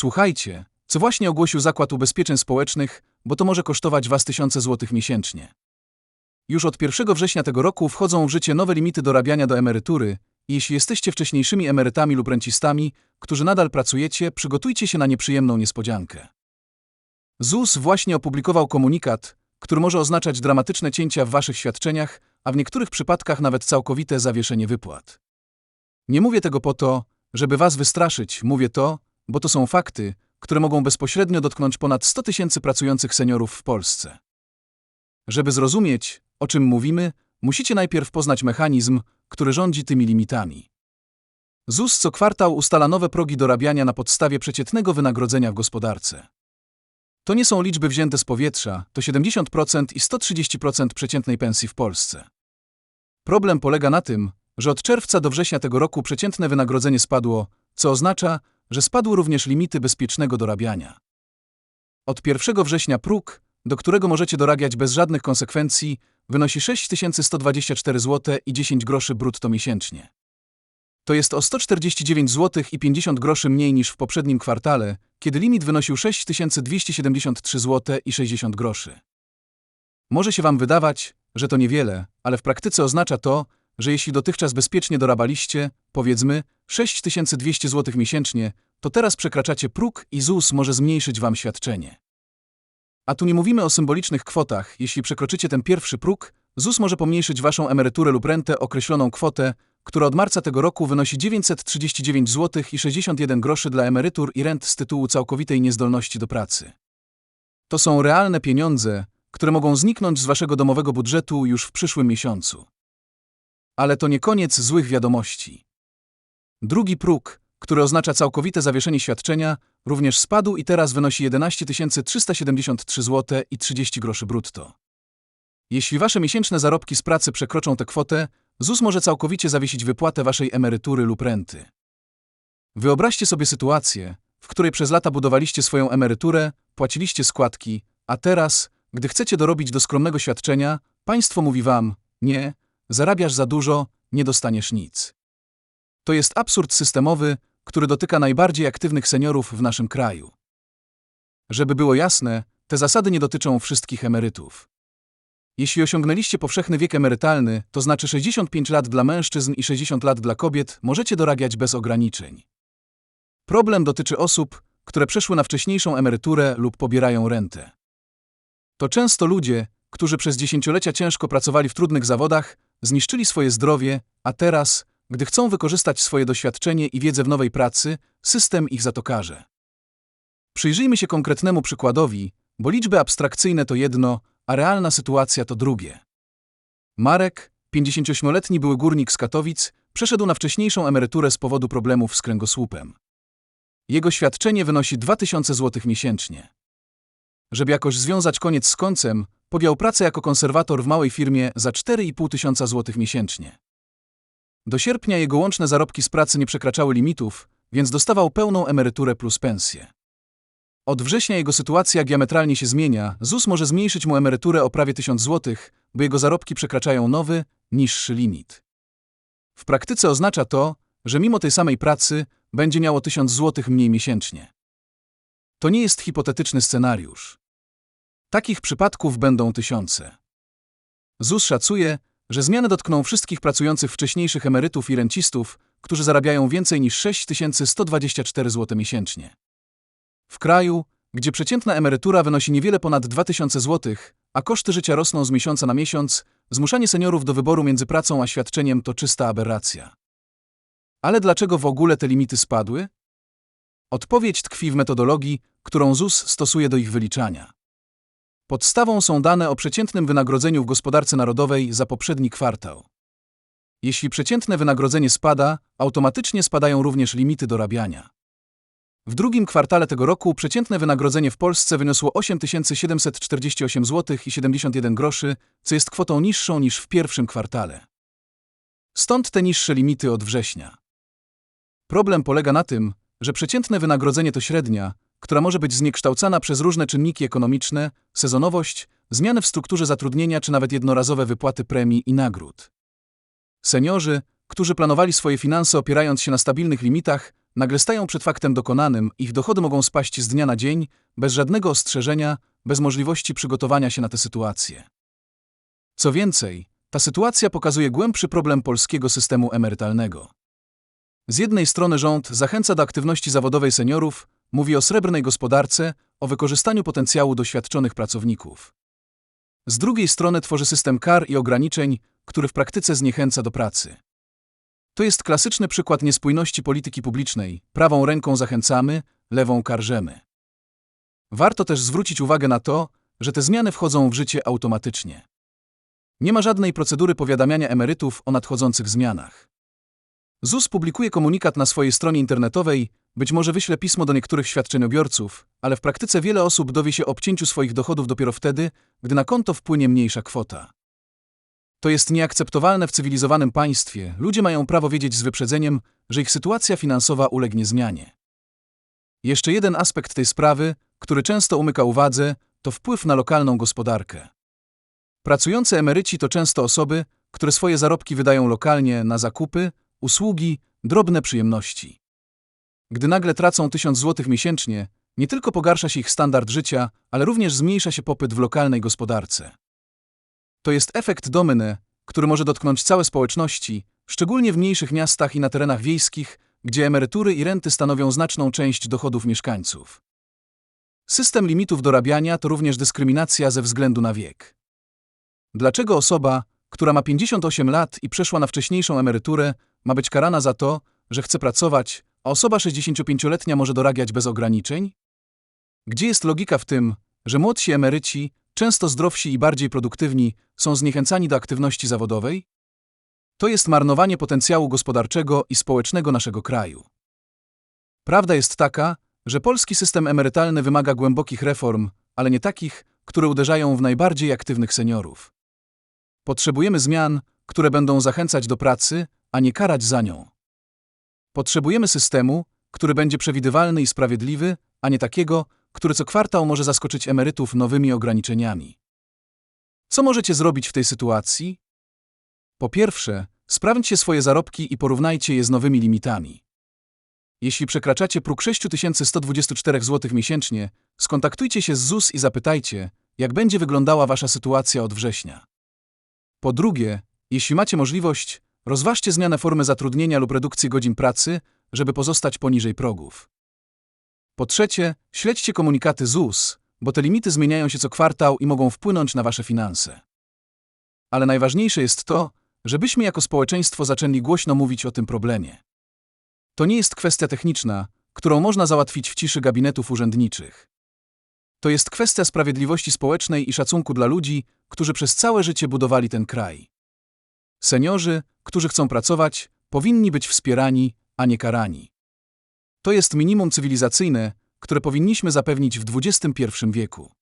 Słuchajcie, co właśnie ogłosił Zakład Ubezpieczeń Społecznych, bo to może kosztować Was tysiące złotych miesięcznie. Już od 1 września tego roku wchodzą w życie nowe limity dorabiania do emerytury jeśli jesteście wcześniejszymi emerytami lub rencistami, którzy nadal pracujecie, przygotujcie się na nieprzyjemną niespodziankę. ZUS właśnie opublikował komunikat, który może oznaczać dramatyczne cięcia w Waszych świadczeniach, a w niektórych przypadkach nawet całkowite zawieszenie wypłat. Nie mówię tego po to, żeby Was wystraszyć, mówię to, bo to są fakty, które mogą bezpośrednio dotknąć ponad 100 tysięcy pracujących seniorów w Polsce. Żeby zrozumieć, o czym mówimy, musicie najpierw poznać mechanizm, który rządzi tymi limitami. ZUS co kwartał ustala nowe progi dorabiania na podstawie przeciętnego wynagrodzenia w gospodarce. To nie są liczby wzięte z powietrza, to 70% i 130% przeciętnej pensji w Polsce. Problem polega na tym, że od czerwca do września tego roku przeciętne wynagrodzenie spadło, co oznacza, że spadły również limity bezpiecznego dorabiania. Od 1 września próg, do którego możecie dorabiać bez żadnych konsekwencji, wynosi 6124 zł i 10 groszy brutto miesięcznie. To jest o 149 zł i 50 groszy mniej niż w poprzednim kwartale, kiedy limit wynosił 6273 zł i 60 groszy. Może się Wam wydawać, że to niewiele, ale w praktyce oznacza to, że jeśli dotychczas bezpiecznie dorabaliście, powiedzmy, 6200 zł miesięcznie, to teraz przekraczacie próg i ZUS może zmniejszyć Wam świadczenie. A tu nie mówimy o symbolicznych kwotach. Jeśli przekroczycie ten pierwszy próg, ZUS może pomniejszyć Waszą emeryturę lub rentę określoną kwotę, która od marca tego roku wynosi 939 zł i 61 groszy dla emerytur i rent z tytułu całkowitej niezdolności do pracy. To są realne pieniądze, które mogą zniknąć z Waszego domowego budżetu już w przyszłym miesiącu. Ale to nie koniec złych wiadomości. Drugi próg, który oznacza całkowite zawieszenie świadczenia, również spadł i teraz wynosi 11 373 zł i 30 groszy brutto. Jeśli wasze miesięczne zarobki z pracy przekroczą tę kwotę, ZUS może całkowicie zawiesić wypłatę waszej emerytury lub renty. Wyobraźcie sobie sytuację, w której przez lata budowaliście swoją emeryturę, płaciliście składki, a teraz, gdy chcecie dorobić do skromnego świadczenia, państwo mówi wam: Nie, zarabiasz za dużo, nie dostaniesz nic. To jest absurd systemowy, który dotyka najbardziej aktywnych seniorów w naszym kraju. Żeby było jasne, te zasady nie dotyczą wszystkich emerytów. Jeśli osiągnęliście powszechny wiek emerytalny, to znaczy 65 lat dla mężczyzn i 60 lat dla kobiet, możecie dorabiać bez ograniczeń. Problem dotyczy osób, które przeszły na wcześniejszą emeryturę lub pobierają rentę. To często ludzie, którzy przez dziesięciolecia ciężko pracowali w trudnych zawodach, zniszczyli swoje zdrowie, a teraz, gdy chcą wykorzystać swoje doświadczenie i wiedzę w nowej pracy, system ich za to karze. Przyjrzyjmy się konkretnemu przykładowi, bo liczby abstrakcyjne to jedno, a realna sytuacja to drugie. Marek, 58-letni były górnik z Katowic, przeszedł na wcześniejszą emeryturę z powodu problemów z kręgosłupem. Jego świadczenie wynosi 2000 zł miesięcznie. Żeby jakoś związać koniec z końcem, podjął pracę jako konserwator w małej firmie za 4,5 tysiąca złotych miesięcznie. Do sierpnia jego łączne zarobki z pracy nie przekraczały limitów, więc dostawał pełną emeryturę plus pensję. Od września jego sytuacja diametralnie się zmienia, ZUS może zmniejszyć mu emeryturę o prawie 1000 zł, bo jego zarobki przekraczają nowy, niższy limit. W praktyce oznacza to, że mimo tej samej pracy będzie miało 1000 zł mniej miesięcznie. To nie jest hipotetyczny scenariusz. Takich przypadków będą tysiące. ZUS szacuje, że zmiany dotkną wszystkich pracujących wcześniejszych emerytów i rencistów, którzy zarabiają więcej niż 6124 zł miesięcznie. W kraju, gdzie przeciętna emerytura wynosi niewiele ponad 2000 zł, a koszty życia rosną z miesiąca na miesiąc, zmuszanie seniorów do wyboru między pracą a świadczeniem to czysta aberracja. Ale dlaczego w ogóle te limity spadły? Odpowiedź tkwi w metodologii, którą ZUS stosuje do ich wyliczania. Podstawą są dane o przeciętnym wynagrodzeniu w gospodarce narodowej za poprzedni kwartał. Jeśli przeciętne wynagrodzenie spada, automatycznie spadają również limity dorabiania. W drugim kwartale tego roku przeciętne wynagrodzenie w Polsce wyniosło 8748 zł i 71 groszy, co jest kwotą niższą niż w pierwszym kwartale. Stąd te niższe limity od września. Problem polega na tym, że przeciętne wynagrodzenie to średnia, która może być zniekształcana przez różne czynniki ekonomiczne, sezonowość, zmiany w strukturze zatrudnienia czy nawet jednorazowe wypłaty premii i nagród. Seniorzy, którzy planowali swoje finanse opierając się na stabilnych limitach, nagle stają przed faktem dokonanym, ich dochody mogą spaść z dnia na dzień, bez żadnego ostrzeżenia, bez możliwości przygotowania się na tę sytuację. Co więcej, ta sytuacja pokazuje głębszy problem polskiego systemu emerytalnego. Z jednej strony rząd zachęca do aktywności zawodowej seniorów, mówi o srebrnej gospodarce, o wykorzystaniu potencjału doświadczonych pracowników. Z drugiej strony tworzy system kar i ograniczeń, który w praktyce zniechęca do pracy. To jest klasyczny przykład niespójności polityki publicznej. Prawą ręką zachęcamy, lewą karżemy. Warto też zwrócić uwagę na to, że te zmiany wchodzą w życie automatycznie. Nie ma żadnej procedury powiadamiania emerytów o nadchodzących zmianach. ZUS publikuje komunikat na swojej stronie internetowej, być może wyśle pismo do niektórych świadczeniobiorców, ale w praktyce wiele osób dowie się o obcięciu swoich dochodów dopiero wtedy, gdy na konto wpłynie mniejsza kwota. To jest nieakceptowalne w cywilizowanym państwie. Ludzie mają prawo wiedzieć z wyprzedzeniem, że ich sytuacja finansowa ulegnie zmianie. Jeszcze jeden aspekt tej sprawy, który często umyka uwadze, to wpływ na lokalną gospodarkę. Pracujący emeryci to często osoby, które swoje zarobki wydają lokalnie na zakupy, usługi, drobne przyjemności. Gdy nagle tracą 1000 zł miesięcznie, nie tylko pogarsza się ich standard życia, ale również zmniejsza się popyt w lokalnej gospodarce. To jest efekt dominy, który może dotknąć całe społeczności, szczególnie w mniejszych miastach i na terenach wiejskich, gdzie emerytury i renty stanowią znaczną część dochodów mieszkańców. System limitów dorabiania to również dyskryminacja ze względu na wiek. Dlaczego osoba, która ma 58 lat i przeszła na wcześniejszą emeryturę, ma być karana za to, że chce pracować, osoba 65-letnia może dorabiać bez ograniczeń? Gdzie jest logika w tym, że młodsi emeryci, często zdrowsi i bardziej produktywni, są zniechęcani do aktywności zawodowej? To jest marnowanie potencjału gospodarczego i społecznego naszego kraju. Prawda jest taka, że polski system emerytalny wymaga głębokich reform, ale nie takich, które uderzają w najbardziej aktywnych seniorów. Potrzebujemy zmian, które będą zachęcać do pracy, a nie karać za nią. Potrzebujemy systemu, który będzie przewidywalny i sprawiedliwy, a nie takiego, który co kwartał może zaskoczyć emerytów nowymi ograniczeniami. Co możecie zrobić w tej sytuacji? Po pierwsze, sprawdźcie swoje zarobki i porównajcie je z nowymi limitami. Jeśli przekraczacie próg 6124 zł miesięcznie, skontaktujcie się z ZUS i zapytajcie, jak będzie wyglądała Wasza sytuacja od września. Po drugie, jeśli macie możliwość, rozważcie zmianę formy zatrudnienia lub redukcję godzin pracy, żeby pozostać poniżej progów. Po trzecie, śledźcie komunikaty ZUS, bo te limity zmieniają się co kwartał i mogą wpłynąć na Wasze finanse. Ale najważniejsze jest to, żebyśmy jako społeczeństwo zaczęli głośno mówić o tym problemie. To nie jest kwestia techniczna, którą można załatwić w ciszy gabinetów urzędniczych. To jest kwestia sprawiedliwości społecznej i szacunku dla ludzi, którzy przez całe życie budowali ten kraj. Seniorzy, którzy chcą pracować, powinni być wspierani, a nie karani. To jest minimum cywilizacyjne, które powinniśmy zapewnić w XXI wieku.